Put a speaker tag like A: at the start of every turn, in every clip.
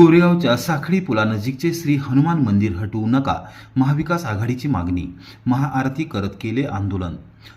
A: कोरेगावच्या साखळी पुलानजीकचे श्री हनुमान मंदिर हटवू नका महाविकास आघाडीची मागणी महाआरती करत केले आंदोलन.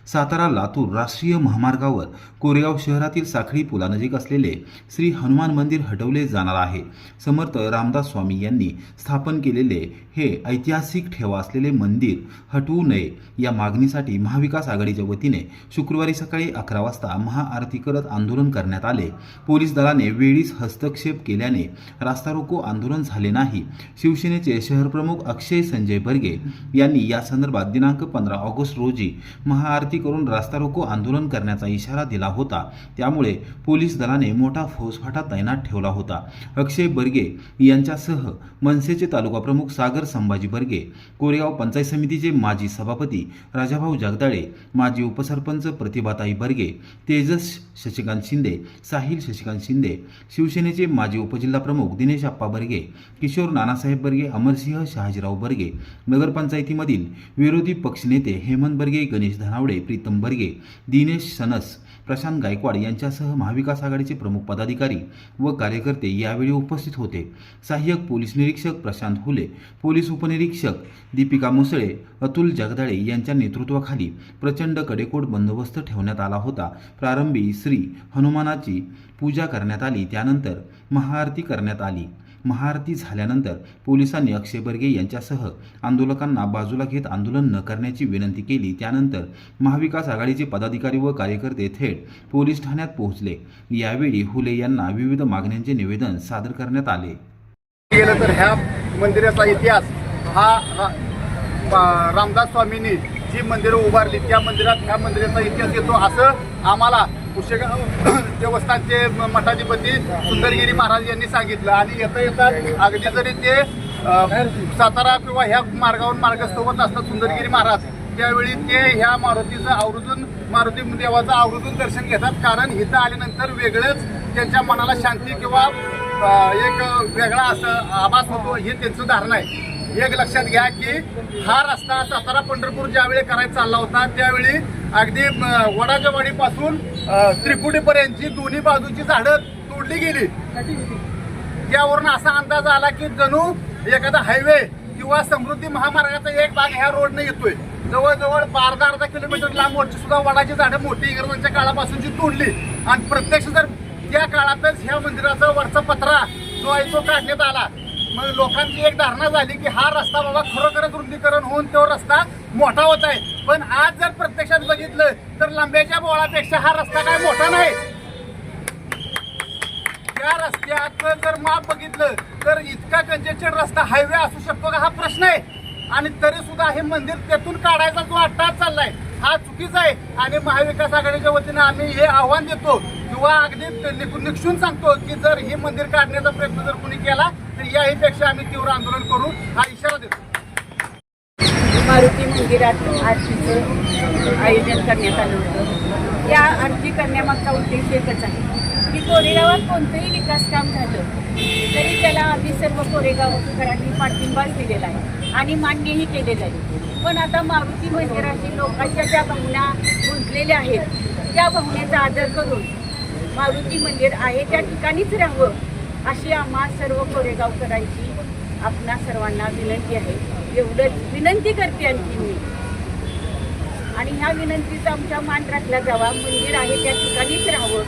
A: सातारा लातूर राष्ट्रीय महामार्गावर कोरेगाव शहरातील साखळी पुलानजीक असलेले श्री हनुमान मंदिर हटवले जाणार आहे. समर्थ रामदास स्वामी यांनी स्थापन केलेले हे ऐतिहासिक ठेवा असलेले मंदिर हटवू नये. या मागणीसाठी महाविकास आघाडीच्या वतीने शुक्रवारी सकाळी अकरा वाजता महाआरती करत आंदोलन करण्यात आले. पोलीस दलाने वेळीच हस्तक्षेप केल्याने रास्ता रोको आंदोलन झाले नाही. शिवसेनेचे शहरप्रमुख अक्षय संजय बर्गे यांनी या संदर्भात दिनांक पंधरा ऑगस्ट रोजी महा आरती करून रास्ता रोको आंदोलन करण्याचा इशारा दिला होता. त्यामुळे पोलीस दलाने मोठा फौजफाटा तैनात ठेवला होता. अक्षय बर्गे यांच्यासह मनसेचे तालुका प्रमुख सागर संभाजी बर्गे कोरेगाव पंचायत समितीचे माजी सभापती राजाभाऊ जगदाळे माजी उपसरपंच प्रतिभाताई बर्गे तेजस शशिकांत शिंदे साहिल शशिकांत शिंदे शिवसेनेचे माजी उपजिल्हा प्रमुख दिनेश आप्पा बर्गे किशोर नानासाहेब बर्गे अमरसिंह शहाजीराव बर्गे नगरपंचायतीमधील विरोधी पक्षनेते हेमंत बर्गे गणेश धना धनावडे प्रीतम बर्गे दिनेश सनस प्रशांत गायकवाड यांच्यासह महाविकास आघाडीचे प्रमुख पदाधिकारी व कार्यकर्ते यावेळी उपस्थित होते. सहाय्यक पोलीस निरीक्षक प्रशांत हुले पोलीस उपनिरीक्षक दीपिका मुसळे अतुल जगदाळे यांच्या नेतृत्वाखाली प्रचंड कडेकोट बंदोबस्त ठेवण्यात आला होता. प्रारंभी श्री हनुमानाची पूजा करण्यात आली त्यानंतर महाआरती करण्यात आली. महाआरती झाल्यानंतर पोलिसांनी अक्षय बर्गे यांच्यासह आंदोलकांना बाजूला घेत आंदोलन न करण्याची विनंती केली. त्यानंतर महाविकास आघाडीचे पदाधिकारी व कार्यकर्ते थेट पोलीस ठाण्यात पोहोचले. यावेळी हुले यांना विविध मागण्यांचे निवेदन सादर करण्यात आले.
B: गेलं तर ह्या मंदिराचा इतिहास हा रामदास स्वामींनी जी मंदिरं उभारली त्या मंदिरात ह्या मंदिराचा इतिहास येतो असं आम्हाला कुशेगाव देवस्थानचे मठाधिपती सुंदरगिरी महाराज यांनी सांगितलं. आणि येता येता अगदी जरी ते सातारा किंवा ह्या मार्गावर मार्गस्थ होत असतात सुंदरगिरी महाराज त्यावेळी ते ह्या मारुतीचं आवर्जून मारुती देवाचं आवर्जून दर्शन घेतात. कारण इथं आल्यानंतर वेगळंच त्यांच्या मनाला शांती किंवा एक वेगळा असं आभास होतो हे त्यांचं धारणा आहे. एक लक्षात घ्या की हा रस्ता सातारा पंढरपूर ज्यावेळी करायचा चालला होता त्यावेळी अगदी म, वडाच्या वाडीपासून त्रिकुटीपर्यंतची दोन्ही बाजूची झाडं तोडली गेली. त्यावरून असा अंदाज आला की जणू एखादा हायवे किंवा समृद्धी महामार्गाचा एक भाग ह्या रोडने येतोय. जवळजवळ अर्धा अर्धा किलोमीटर लांब वरची सुद्धा वडाची झाडं मोठी इंग्रजांच्या काळापासूनची तोडली. आणि प्रत्यक्ष जर त्या काळातच ह्या मंदिराचा वरचा पत्रा जो आहे तो काढण्यात आला मग लोकांची एक धारणा झाली की हा रस्ता बाबा खरोखरच रुंदीकरण होऊन तो रस्ता मोठा होत आहे. पण आज जर प्रत्यक्षात बघितलं तर लांब्याच्या बोळापेक्षा हा रस्ता काय मोठा नाही. त्या रस्त्याचं जर माप बघितलं तर इतका कंजेस्टेड रस्ता हायवे असू शकतो का? हा प्रश्न आहे. आणि तरी सुद्धा हे मंदिर त्यातून काढायचा जो अट्टास चाललाय हा चुकीचा आहे. आणि महाविकास आघाडीच्या वतीने आम्ही हे आव्हान देतो किंवा अगदी निक- निक्षून सांगतो की जर हे मंदिर काढण्याचा प्रयत्न जर कोणी केला तर याहीपेक्षा आम्ही तीव्र आंदोलन करू हा इशारा देतो.
C: मारुती मंदिरात आरतीचं आयोजन करण्यात आलं होतं. या आरती करण्यामागचा उद्देश एकच आहे की कोरेगावात कोणतंही विकास काम झालं तरी त्याला आम्ही सर्व कोरेगावकरांनी पाठिंबाच दिलेला आहे आणि मान्यही केलेलं आहे. पण आता मारुती मंदिराची लोकांच्या ज्या भावना गुंतलेल्या आहेत त्या भावनेचा आदर करून मारुती मंदिर आहे त्या ठिकाणीच राहावं अशी आम्हा सर्व कोरेगावकरांची आपणा सर्वांना विनंती आहे. एवढंच विनंती करते आणखी मी. आणि ह्या विनंतीचा आमच्या मान राखला जावा मंदिर आहे त्या ठिकाणीच राहावं.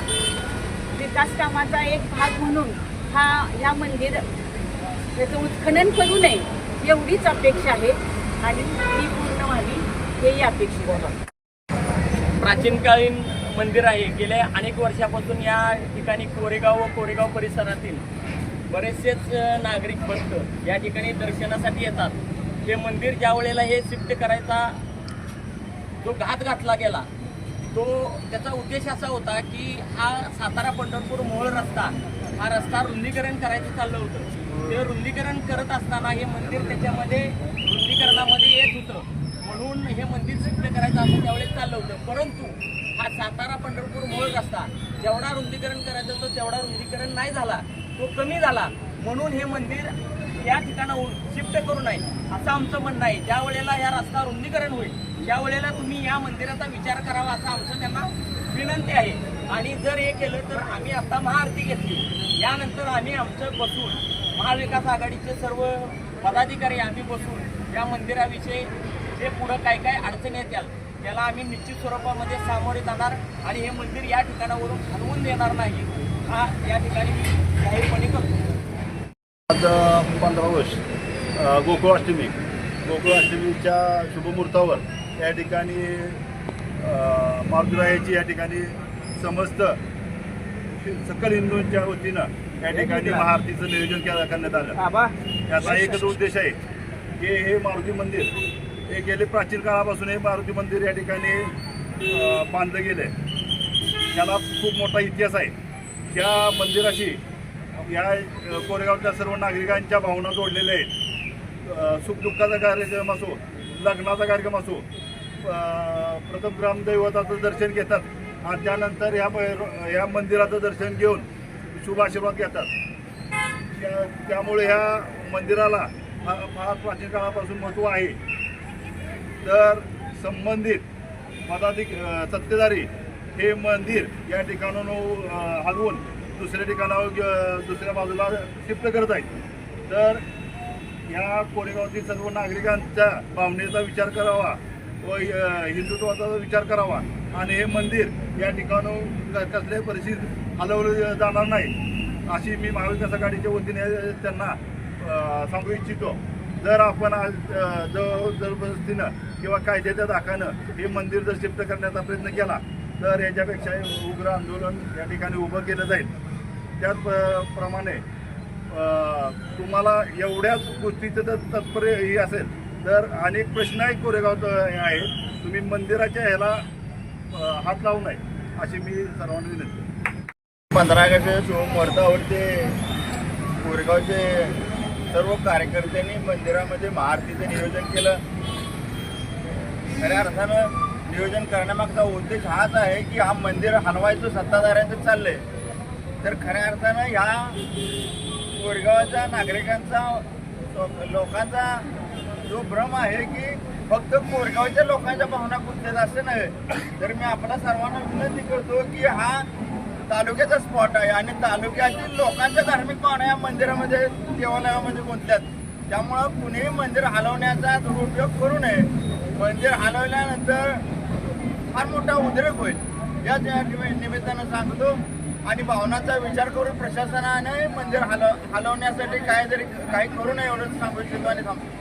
C: विकास कामाचा एक भाग म्हणून हा ह्या मंदिर त्याचं उत्खनन करू नये एवढीच अपेक्षा आहे. आणि ती पूर्ण व्हावी हेही अपेक्षित प्राचीन
D: प्राचीनकालीन मंदिर आहे. गेल्या अनेक वर्षापासून या ठिकाणी कोरेगाव व कोरेगाव परिसरातील बरेचसेच नागरिक भक्त या ठिकाणी दर्शनासाठी येतात. हे मंदिर ज्या वेळेला हे शिफ्ट करायचा जो घात घातला गेला तो त्याचा उद्देश असा होता की हा सातारा पंढरपूर मोहोळ रस्ता हा रस्ता रुंदीकरण करायचं चाललं होतं. ते रुंदीकरण करत असताना हे मंदिर त्याच्यामध्ये रुंदीकरणामध्ये येत होतं. म्हणून हे मंदिर सिद्ध करायचं असं त्यावेळेस चाललं होतं. परंतु हा सातारा पंढरपूर मूळ रस्ता. जेवढा रुंदीकरण करायचं होतं तेवढा रुंदीकरण नाही झाला. तो कमी झाला. म्हणून हे मंदिर या ठिकाणाहून शिफ्ट करू नये असं आमचं म्हणणं आहे. ज्या वेळेला या रस्ता रुंदीकरण होईल त्या वेळेला तुम्ही या मंदिराचा विचार करावा असं आमचं त्यांना विनंती आहे. आणि जर हे केलं तर आम्ही आता महाआरती घेतली. यानंतर आम्ही आमचं बसून महाविकास आघाडीचे सर्व पदाधिकारी आम्ही बसून या मंदिराविषयी जे पुढं काय काय अडचणी येतील त्याला आम्ही निश्चित स्वरूपामध्ये सामोरे जाणार आणि हे मंदिर या ठिकाणावरून हलवून देणार नाही हा या ठिकाणी मी जाहीरपणे करतो.
E: आज पंधरा वर्ष गोकुळाष्टमी. गोकुळाष्टमीच्या शुभमुहूर्तावर या ठिकाणी मारुतीरायाची या ठिकाणी समस्त सकल हिंदूंच्या वतीनं या ठिकाणी महाआरतीचं नियोजन करण्यात आलं. याचा एकच उद्देश आहे की हे मारुती मंदिर हे गेले प्राचीन काळापासून हे मारुती मंदिर या ठिकाणी बांधलं गेलं आहे त्याला खूप मोठा इतिहास आहे. त्या मंदिराशी या कोरेगावच्या सर्व नागरिकांच्या भावना जोडलेल्या आहेत. सुखदुःखाचा कार्यक्रम असो लग्नाचा कार्यक्रम असो प्रथम ग्रामदैवताचं दर्शन घेतात आणि त्यानंतर या ब- या मंदिराचं दर्शन घेऊन शुभ आशीर्वाद घेतात. त्या- त्यामुळे ह्या मंदिराला फार प्राचीन काळापासून महत्त्व आहे. तर संबंधित पदाधिक सत्तेदारी सत्तेधारी हे मंदिर या ठिकाणाहून हलवून दुसऱ्या ठिकाणावर दुसऱ्या बाजूला शिफ्ट करत आहेत. तर ह्या कोरेगावातील सर्व नागरिकांच्या भावनेचा विचार करावा व हिंदुत्वाचा विचार करावा आणि हे मंदिर या ठिकाणून कसल्याही परिस्थितीत हलवलं जाणार नाही अशी मी महाविकास आघाडीच्या वतीने त्यांना सांगू इच्छितो. जर आपण आज जवळ जबरदस्तीनं किंवा कायद्याच्या धाकानं हे मंदिर जर शिफ्ट करण्याचा प्रयत्न केला तर याच्यापेक्षा उग्र आंदोलन या ठिकाणी उभं केलं जाईल. त्याचप्रमाणे तुम्हाला एवढ्याच गोष्टीचं जर तत्पर्य हे असेल तर अनेक प्रश्न आहेत कोरेगाव आहेत. तुम्ही मंदिराच्या ह्याला हात लावू नये अशी मी सर्वांना विनंती
F: पंधरा ऑगस्ट शुभमुहूर्तावरती कोरेगावचे सर्व कार्यकर्त्यांनी मंदिरामध्ये महाआरतीचं नियोजन केलं. खऱ्या अर्थानं नियोजन करण्यामागचा उद्देश हाच आहे की हा मंदिर हलवायचं सत्ताधाऱ्यांचं चाललंय. तर खऱ्या अर्थानं ह्या कोरेगावच्या नागरिकांचा लोकांचा जो भ्रम आहे की फक्त कोरगावच्या लोकांच्या भावना कुठल्याच असं नाही. तर मी आपल्या सर्वांना विनंती करतो की हा तालुक्याचा स्पॉट आहे आणि तालुक्यातील लोकांच्या धार्मिक भावना या मंदिरामध्ये देवालयामध्ये गुंतल्यात. त्यामुळं कुणीही मंदिर हलवण्याचा दुरुपयोग करू नये. मंदिर हलवल्यानंतर फार मोठा उद्रेक होईल. या निमित्तानं सांगतो. आणि भावनाचा विचार करून प्रशासनाने मंदिर हलव हलवण्यासाठी काय काही करू नये एवढंच सांगू इच्छितो आणि थांबतो.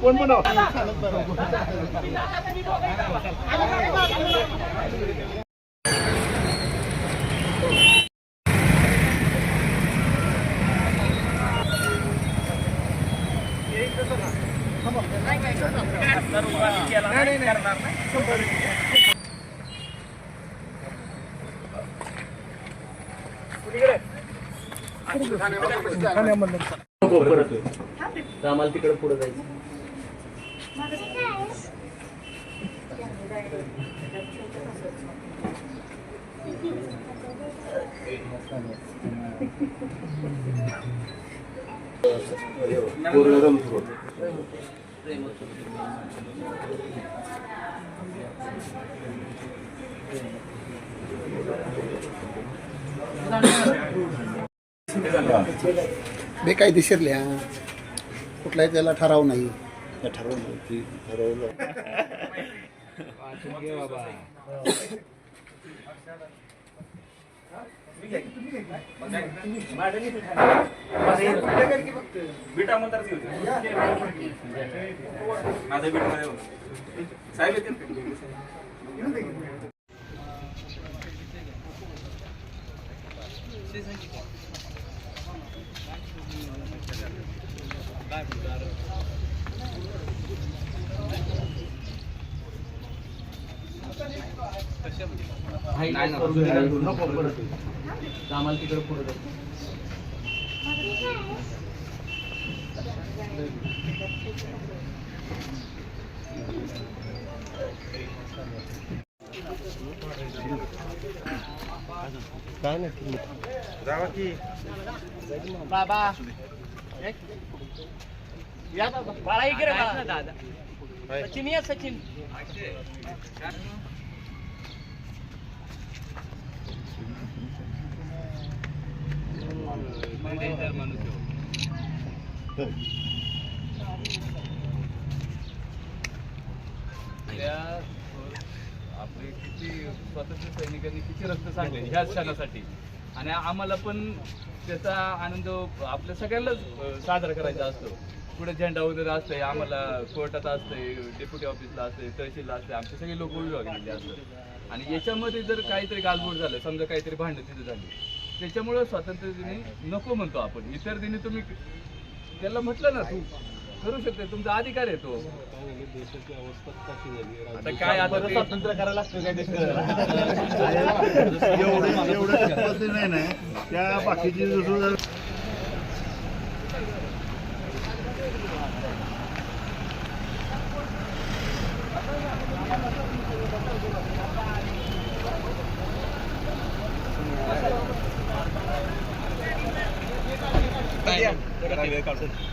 E: कोण पण
D: तर नाही करणार नाही. आम्हाला तिकडे पुढे जायचं.
G: बेकायदेशीर लिहा कुठलाही त्याला ठराव नाही.
H: बीट आमदार माझ्या बीट मध्ये साहेब येतील
D: बाबा. या बाबा. बाळा इकडे दादा. सचिन या सचिन.
I: त्या आपले किती स्वातंत्र्य सैनिकांनी किती रक्त सांडले ह्या क्षणासाठी. आणि आम्हाला पण त्याचा आनंद आपल्या सगळ्यांनाच साजरा करायचा असतो. पुढे झेंडा वगैरे असतंय आम्हाला कोर्टात असतंय डेप्युटी ऑफिसला असतंय तहसीलला असते आमचे सगळे लोक विभागलेले असतात. आणि याच्यामध्ये जर काहीतरी गालबोट झालं समजा काहीतरी भांडण तिथे झाली त्याच्यामुळं स्वातंत्र्य दिनी नको म्हणतो आपण. इतर दिनी तुम्ही त्याला म्हटलं ना तू करू शकते तुमचा अधिकार आहे तो. आता काय आता
B: स्वातंत्र्य करायला लागतं काय एवढं एवढं नाही त्या बाकीची दुसरं
H: काय?